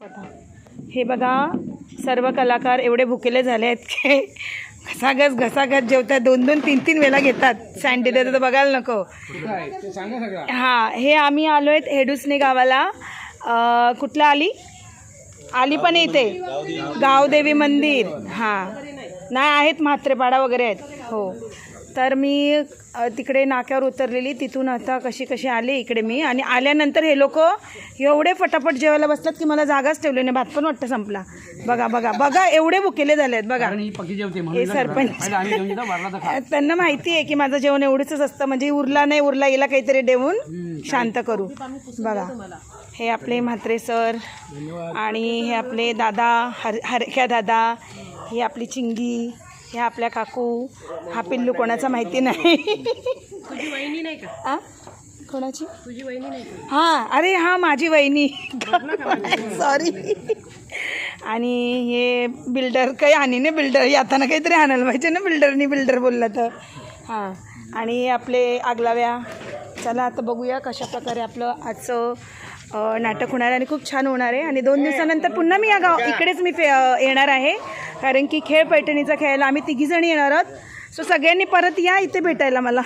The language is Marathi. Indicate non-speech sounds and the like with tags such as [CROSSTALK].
बघा. हे बघा सर्व कलाकार एवढे भुकेले झाले आहेत की घसाघस घसाघस जेवतात. दोन दोन तीन तीन वेळा घेतात. सँडी देतात तर बघायला नको. हां हे आम्ही आलो आहेत हेडुसने गावाला. अं, कुठलं आली? आली पण इथे. गावदेवी मंदिर. हां. नाही आहेत म्हात्रेपाडा वगैरे आहेत. हो. तर मी तिकडे नाक्यावर उतरलेली. तिथून आता कशी कशी आले इकडे मी. आणि आल्यानंतर हे लोक एवढे फटाफट जेवायला बसतात की मला जागाच ठेवली नाही. भात पण वाटतं संपला. बघा बघा बघा एवढे भुकेले झाले आहेत बघा ही सरपंच. [LAUGHS] त्यांना माहिती आहे की माझं जेवण एवढंच असतं म्हणजे उरला नाही उरला याला काहीतरी देऊन शांत करू. बघा. हे आपले म्हात्रे सर आणि हे आपले दादा हर हरक्या दादा ही आपली चिंगी. हे आपल्या काकू हा पिल्लू कोणाचा माहिती नाही. तुझी वहिनी नाही का? आ? कोणाची? तुझी वहिनी नाही का? हां अरे हां माझी वहिनी. सॉरी आणि हे बिल्डर काही हानीने बिल्डर. येताना काहीतरी हाणायला पाहिजे ना बिल्डरनी बिल्डर बोलला तर. हां. आणि आपले आगलाव्या. चला आता बघूया कशा प्रकारे आपलं आजचं नाटक होणार आहे आणि खूप छान होणार आहे. आणि दोन दिवसानंतर पुन्हा मी या गाव इकडेच मी फे येणार आहे. कारण की खेळ पैठणीचा खेळायला आम्ही तिघीजणी येणार आहोत. सो सगळ्यांनी परत या इथे भेटायला मला.